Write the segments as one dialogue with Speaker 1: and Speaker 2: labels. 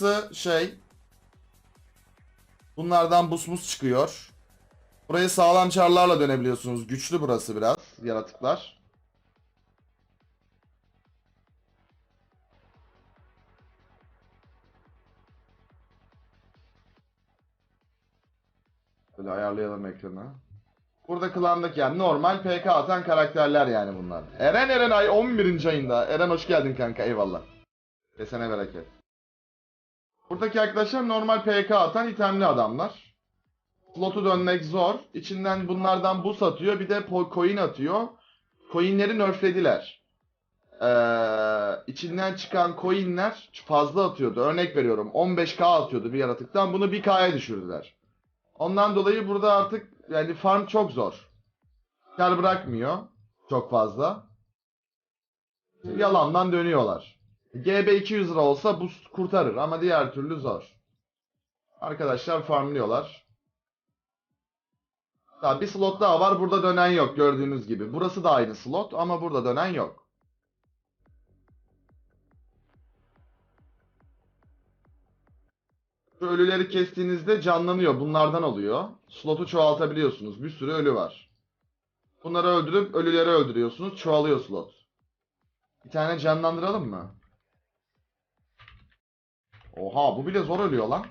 Speaker 1: burası şey. Bunlardan busmus çıkıyor. Burayı sağlam çarlarla dönebiliyorsunuz. Güçlü burası biraz yaratıklar. Böyle ayarlayalım ekranı. Burada klandaki yani normal PK atan karakterler yani bunlar. Eren Eren ay 11. ayında. Eren hoş geldin kanka eyvallah. Desene bereket. Buradaki arkadaşlar normal PK atan itemli adamlar. Slotu dönmek zor. İçinden bunlardan boost atıyor. Bir de coin atıyor. Coinleri nerflediler. Ee, içinden çıkan coinler fazla atıyordu. Örnek veriyorum 15k atıyordu bir yaratıktan. Bunu 1k'ya düşürdüler. Ondan dolayı burada artık yani farm çok zor. Kar bırakmıyor çok fazla. Yalandan dönüyorlar. GB 200 lira olsa boost kurtarır ama diğer türlü zor. Arkadaşlar farmlıyorlar. Daha bir slot daha var. Burada dönen yok gördüğünüz gibi. Burası da aynı slot ama burada dönen yok. Şu ölüleri kestiğinizde canlanıyor. Bunlardan oluyor. Slotu çoğaltabiliyorsunuz. Bir sürü ölü var. Bunları öldürüp ölüleri öldürüyorsunuz. Çoğalıyor slot. Bir tane canlandıralım mı? Oha bu bile zor ölüyor lan.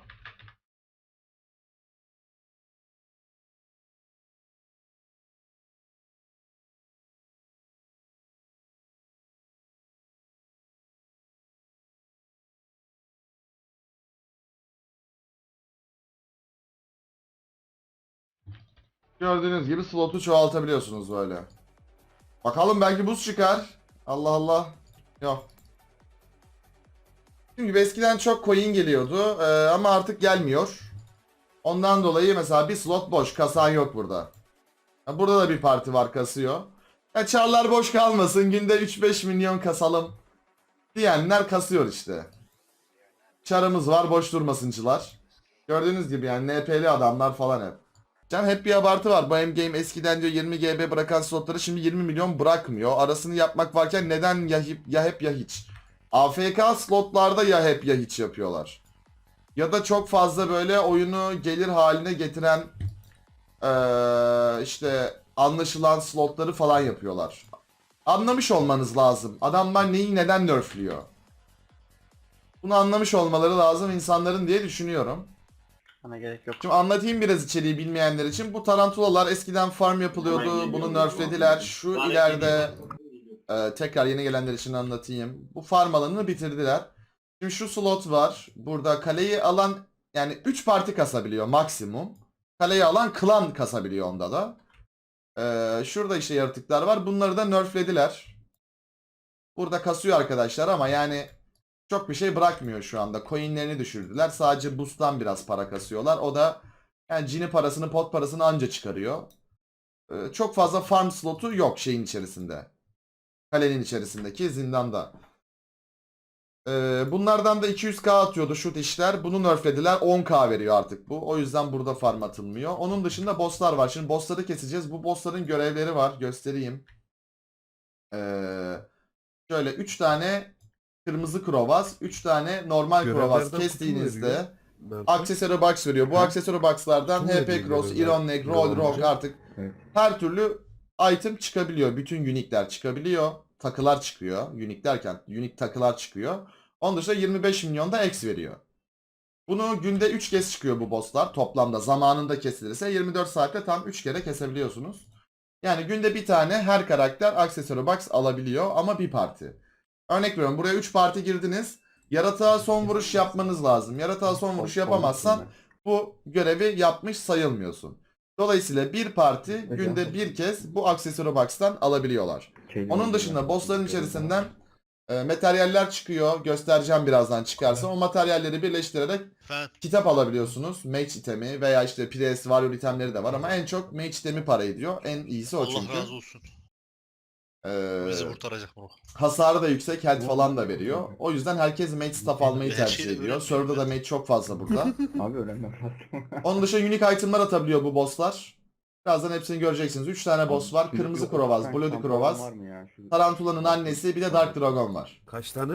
Speaker 1: Gördüğünüz gibi slotu çoğaltabiliyorsunuz böyle. Bakalım belki buz çıkar. Allah Allah. Yok. Çünkü eskiden çok coin geliyordu ee, ama artık gelmiyor. Ondan dolayı mesela bir slot boş. Kasan yok burada. Ha, Burada da bir parti var kasıyor. Ya çarlar boş kalmasın. Günde 3-5 milyon kasalım. Diyenler kasıyor işte. Çarımız var boş durmasıncılar. Gördüğünüz gibi yani NP'li adamlar falan hep. Can hep bir abartı var. Bu game eskiden diyor 20 GB bırakan slotları şimdi 20 milyon bırakmıyor. Arasını yapmak varken neden ya, ya hep ya hiç? AFK slotlarda ya hep ya hiç yapıyorlar. Ya da çok fazla böyle oyunu gelir haline getiren eee, işte anlaşılan slotları falan yapıyorlar. Anlamış olmanız lazım. Adamlar neyi neden nerfliyor? Bunu anlamış olmaları lazım insanların diye düşünüyorum.
Speaker 2: Bana gerek yok.
Speaker 1: Şimdi anlatayım biraz içeriği bilmeyenler için. Bu tarantulalar eskiden farm yapılıyordu. Bunu nerflediler. Şu ileride e, tekrar yeni gelenler için anlatayım. Bu farm alanını bitirdiler. Şimdi şu slot var. Burada kaleyi alan yani 3 parti kasabiliyor maksimum. Kaleyi alan klan kasabiliyor onda da. E, şurada işte yaratıklar var. Bunları da nerflediler. Burada kasıyor arkadaşlar ama yani çok bir şey bırakmıyor şu anda. Coinlerini düşürdüler. Sadece boost'tan biraz para kasıyorlar. O da yani cini parasını, pot parasını anca çıkarıyor. Ee, çok fazla farm slotu yok şeyin içerisinde. Kalenin içerisindeki zindanda. Ee, bunlardan da 200k atıyordu şu işler. Bunu nerflediler. 10k veriyor artık bu. O yüzden burada farm atılmıyor. Onun dışında bosslar var. Şimdi bossları keseceğiz. Bu bossların görevleri var. Göstereyim. Ee, şöyle 3 tane kırmızı krovaz, 3 tane normal krovaz kestiğinizde aksesuarı box veriyor. Bu aksesuarı boxlardan HP Cross? Iron Neck, Roll Rock artık
Speaker 3: Evet.
Speaker 1: her türlü item çıkabiliyor. Bütün unique'ler çıkabiliyor. Takılar çıkıyor. Unique derken unique takılar çıkıyor. Onun dışında 25 milyon da X veriyor. Bunu günde 3 kez çıkıyor bu bosslar. Toplamda zamanında kesilirse 24 saatte tam 3 kere kesebiliyorsunuz. Yani günde bir tane her karakter aksesuarı box alabiliyor ama bir parti. Örnek veriyorum buraya 3 parti girdiniz. Yaratığa son vuruş yapmanız lazım. Yaratığa son vuruş yapamazsan bu görevi yapmış sayılmıyorsun. Dolayısıyla bir parti günde bir kez bu aksesuarı box'tan alabiliyorlar. Onun dışında bossların içerisinden e, materyaller çıkıyor. Göstereceğim birazdan çıkarsa. O materyalleri birleştirerek kitap alabiliyorsunuz. Mage itemi veya işte Priest Warrior itemleri de var ama en çok Mage itemi para ediyor. En iyisi o
Speaker 4: Allah
Speaker 1: çünkü.
Speaker 4: razı olsun.
Speaker 1: Ee,
Speaker 4: Bizi kurtaracak bu.
Speaker 1: hasarı da yüksek, health falan da veriyor. O yüzden herkes Mage staff almayı
Speaker 4: Her
Speaker 1: tercih
Speaker 4: şeyi
Speaker 1: ediyor.
Speaker 4: öğrenmiyor
Speaker 1: Server'da da. Mage çok fazla burada.
Speaker 5: Abi öğrenmem lazım.
Speaker 1: Onun dışında unique itemlar atabiliyor bu bosslar. Birazdan hepsini göreceksiniz. 3 tane boss var. Kırmızı Krovaz, Bloody Krovaz, Tarantula'nın annesi bir de Dark Dragon var.
Speaker 3: Kaç tane?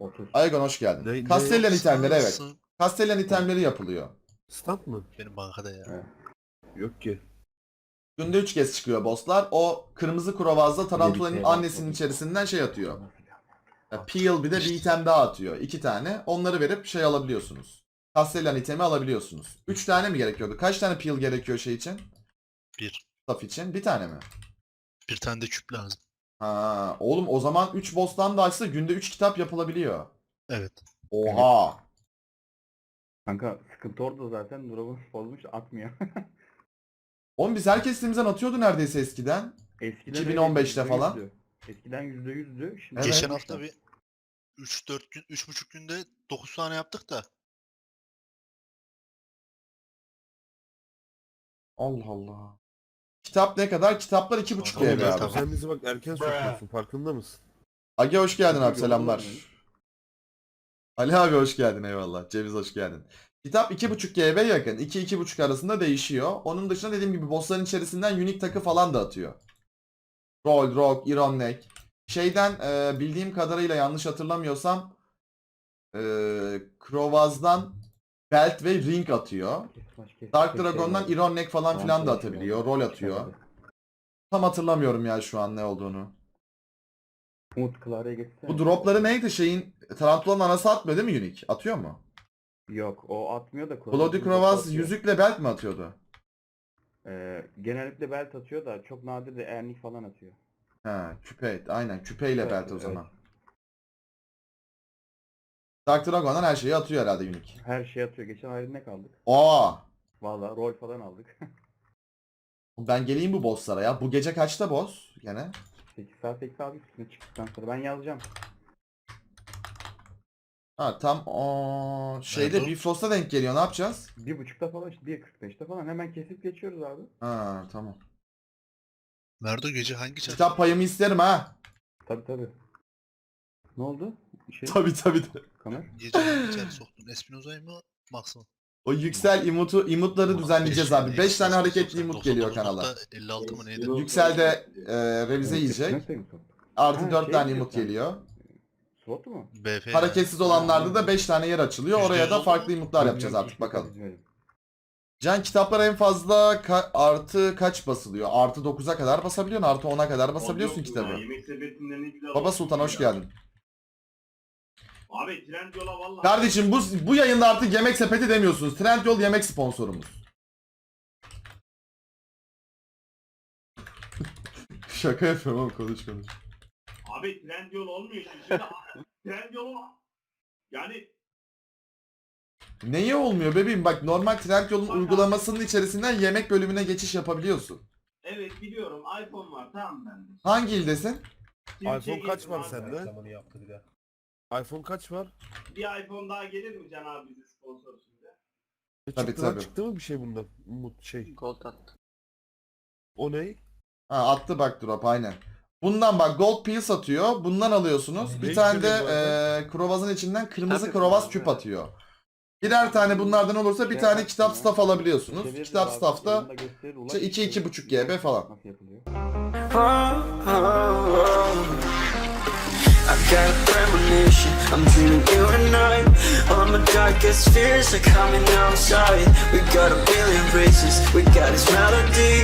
Speaker 5: 30.
Speaker 1: Aegon hoş geldin.
Speaker 2: Ne-
Speaker 1: Castellan itemleri evet. Castellan itemleri yapılıyor.
Speaker 2: Stand mı?
Speaker 3: Benim bankada ya.
Speaker 5: Evet.
Speaker 2: Yok ki.
Speaker 1: Günde 3 kez çıkıyor bosslar. O kırmızı krovazda Tarantula'nın annesinin
Speaker 5: bak.
Speaker 1: içerisinden şey atıyor. Ya, Peel bir de bir item daha atıyor. iki tane. Onları verip şey alabiliyorsunuz. Castellan itemi alabiliyorsunuz. 3 tane mi gerekiyordu? Kaç tane peel gerekiyor şey için?
Speaker 3: Bir.
Speaker 1: Staff için. Bir tane mi?
Speaker 3: Bir tane de küp lazım.
Speaker 1: Ha, oğlum o zaman 3 boss'tan da açsa günde 3 kitap yapılabiliyor.
Speaker 3: Evet.
Speaker 1: Oha.
Speaker 5: Kanka sıkıntı orada zaten. Drop'u bozmuş atmıyor.
Speaker 1: Oğlum biz her kestiğimizden atıyordu neredeyse eskiden.
Speaker 5: Eskiden
Speaker 1: 2015'te
Speaker 5: öyleydi,
Speaker 1: falan.
Speaker 5: %100'dü. Eskiden %100'dü. Şimdi
Speaker 1: Evet.
Speaker 3: Geçen hafta bir 3-4 gün, 3,5 günde 9 tane yaptık da.
Speaker 1: Allah Allah. Kitap ne kadar? Kitaplar 2.5
Speaker 3: Tamam,
Speaker 1: GB
Speaker 3: evet,
Speaker 1: abi.
Speaker 3: tamam.
Speaker 2: Sen bizi bak erken sokuyorsun farkında mısın?
Speaker 1: Age hoş geldin abi selamlar. Ali abi hoş geldin eyvallah. Ceviz hoş geldin. Kitap 2.5 GB yakın. 2-2.5 arasında değişiyor. Onun dışında dediğim gibi bossların içerisinden unique takı falan da atıyor. Roll, Rock, Iron Neck. Şeyden e, bildiğim kadarıyla yanlış hatırlamıyorsam e, Krovaz'dan Belt ve Ring atıyor. Dark Dragon'dan Iron Neck falan filan da atabiliyor. Rol atıyor. Tam hatırlamıyorum ya şu an ne olduğunu.
Speaker 5: Umut Clara'ya geçsene.
Speaker 1: Bu dropları neydi şeyin Tarantula'nın anası atmıyor değil mi Unique? Atıyor mu?
Speaker 5: Yok o atmıyor da.
Speaker 1: Bloody Krovaz
Speaker 5: atıyor.
Speaker 1: yüzükle belt mi atıyordu?
Speaker 5: Ee, genellikle belt atıyor da çok nadir de ernik falan atıyor.
Speaker 1: Ha küpe aynen küpeyle
Speaker 5: Evet,
Speaker 1: belt o
Speaker 5: evet.
Speaker 1: zaman. Dark Dragon'dan her şeyi atıyor herhalde Unique.
Speaker 5: Her şey atıyor. Geçen ay ne kaldık?
Speaker 1: Aa,
Speaker 5: Valla rol falan aldık.
Speaker 1: ben geleyim bu bosslara ya. Bu gece kaçta boss gene?
Speaker 5: 8 saat 8 saat üstüne çıktıktan sonra ben yazacağım.
Speaker 1: Ha tam o şeyde
Speaker 3: Nerede o?
Speaker 1: Bifrost'a denk geliyor. Ne yapacağız?
Speaker 5: Bir buçukta falan işte 1.45'te falan hemen kesip geçiyoruz abi.
Speaker 1: Ha tamam.
Speaker 3: Nerede o gece hangi çarşı?
Speaker 1: Kitap payımı isterim ha.
Speaker 5: Tabi tabi. Ne oldu? Şey,
Speaker 1: Tabi tabi.
Speaker 5: kamer.
Speaker 3: Gece hangi çarşı soktun? Espinoza'yı mı? Maximum.
Speaker 1: O yüksel imutu imutları düzenleyeceğiz abi. 5 tane hareketli imut
Speaker 3: 99.56
Speaker 1: geliyor kanala.
Speaker 3: 56 mı neydi?
Speaker 1: Yüksel de e, revize yiyecek.
Speaker 5: Nasıl?
Speaker 1: Artı
Speaker 5: Ha,
Speaker 1: 4
Speaker 5: şey
Speaker 1: tane imut geliyor.
Speaker 5: Slot mu?
Speaker 3: BF.
Speaker 1: Hareketsiz olanlarda da 5 tane yer açılıyor. Oraya da
Speaker 3: %100
Speaker 1: farklı imutlar yapacağız artık bakalım. Can kitaplara en fazla ka- artı kaç basılıyor? Artı 9'a kadar basabiliyorsun. Artı 10'a kadar basabiliyorsun kitabı.
Speaker 4: Yemek sepetinden ne güzel
Speaker 1: Baba Sultan hoş
Speaker 4: ya.
Speaker 1: geldin.
Speaker 4: Abi Trendyol'a valla.
Speaker 1: Kardeşim bu bu yayında artık yemek sepeti demiyorsunuz. Trendyol yemek sponsorumuz. Şaka yapıyorum oğlum konuş konuş.
Speaker 4: Abi Trendyol olmuyor şimdi. şimdi Trendyol'u yani
Speaker 1: Neye olmuyor bebeğim? Bak normal Trendyol'un uygulamasının içerisinden yemek bölümüne geçiş yapabiliyorsun.
Speaker 4: evet biliyorum iPhone var tamam bende.
Speaker 1: Hangi ildesin?
Speaker 2: İPhone kaç var
Speaker 4: abi.
Speaker 2: sende? iPhone kaç var?
Speaker 4: Bir iPhone daha gelir mi Can abi bize sponsor şimdi?
Speaker 2: E,
Speaker 1: Tabii,
Speaker 2: çıktı, lan,
Speaker 1: tabii.
Speaker 2: çıktı mı bir şey bundan? Umut şey.
Speaker 6: Gold attı.
Speaker 2: O ne?
Speaker 1: Ha attı bak drop aynen. Bundan bak gold peel satıyor. Bundan alıyorsunuz. Bir
Speaker 2: Ne
Speaker 1: tane de eee krovazın içinden kırmızı
Speaker 6: Tabii,
Speaker 1: krovaz küp atıyor. Birer tane bunlardan olursa bir tane kitap staff alabiliyorsunuz. Kitap staff'ta işte iki, iki
Speaker 5: gösterir.
Speaker 1: buçuk GB falan.
Speaker 5: Nasıl yapılıyor?
Speaker 6: I got a premonition, I'm dreaming you and I All my darkest fears are coming outside We got a billion races, we got this melody